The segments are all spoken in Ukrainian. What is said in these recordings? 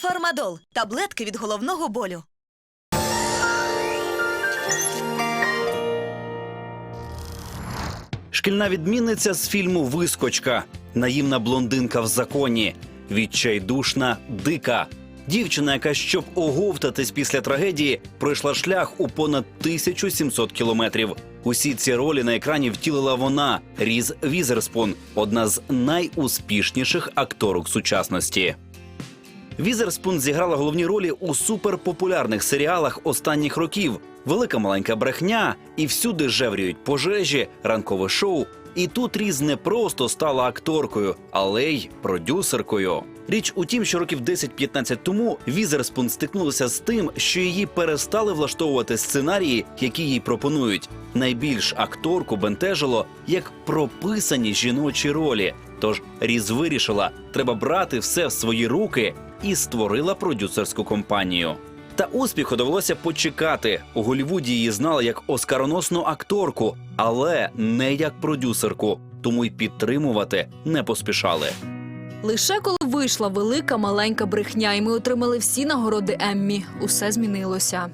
Фармадол таблетки від головного болю. Шкільна відмінниця з фільму Вискочка, наївна блондинка в законі, відчайдушна дика. Дівчина, яка, щоб оговтатись після трагедії, пройшла шлях у понад 1700 кілометрів. Усі ці ролі на екрані втілила вона, Різ Візерспун, одна з найуспішніших акторок сучасності. Візерспун зіграла головні ролі у суперпопулярних серіалах останніх років: Велика маленька брехня і всюди жевріють пожежі, ранкове шоу. І тут Різ не просто стала акторкою, але й продюсеркою. Річ у тім, що років 10-15 тому Візерспун стикнулася з тим, що її перестали влаштовувати сценарії, які їй пропонують. Найбільш акторку бентежило як прописані жіночі ролі. Тож Різ вирішила, треба брати все в свої руки і створила продюсерську компанію. Та успіху довелося почекати. У Голлівуді її знали як оскароносну акторку, але не як продюсерку, тому й підтримувати не поспішали. Лише коли вийшла велика маленька брехня, і ми отримали всі нагороди Еммі, усе змінилося.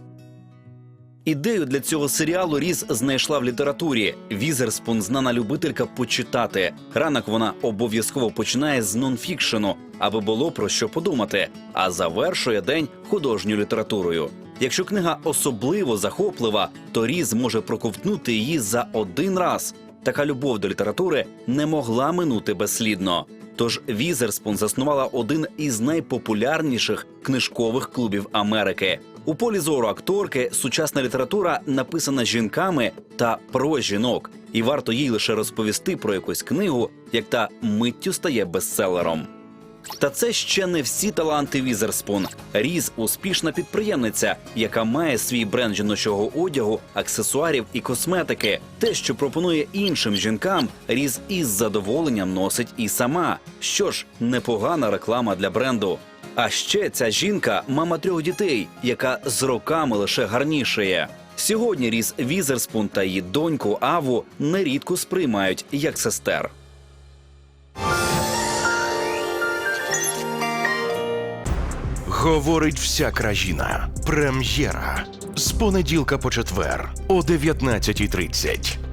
Ідею для цього серіалу Різ знайшла в літературі. Візерспун знана любителька почитати. Ранок вона обов'язково починає з нонфікшену, аби було про що подумати, а завершує день художньою літературою. Якщо книга особливо захоплива, то Різ може проковтнути її за один раз. Така любов до літератури не могла минути безслідно. Тож Візерспун заснувала один із найпопулярніших книжкових клубів Америки. У полі зору акторки сучасна література написана жінками та про жінок, і варто їй лише розповісти про якусь книгу, як та миттю стає бестселером. Та це ще не всі таланти Візерспун. Різ успішна підприємниця, яка має свій бренд жіночого одягу, аксесуарів і косметики. Те, що пропонує іншим жінкам, Різ із задоволенням носить і сама. Що ж, непогана реклама для бренду. А ще ця жінка мама трьох дітей, яка з роками лише гарнішає. Сьогодні Різ Візерспун та її доньку Аву нерідко сприймають як сестер. Говорить вся країна. Прем'єра з понеділка по четвер о 19.30.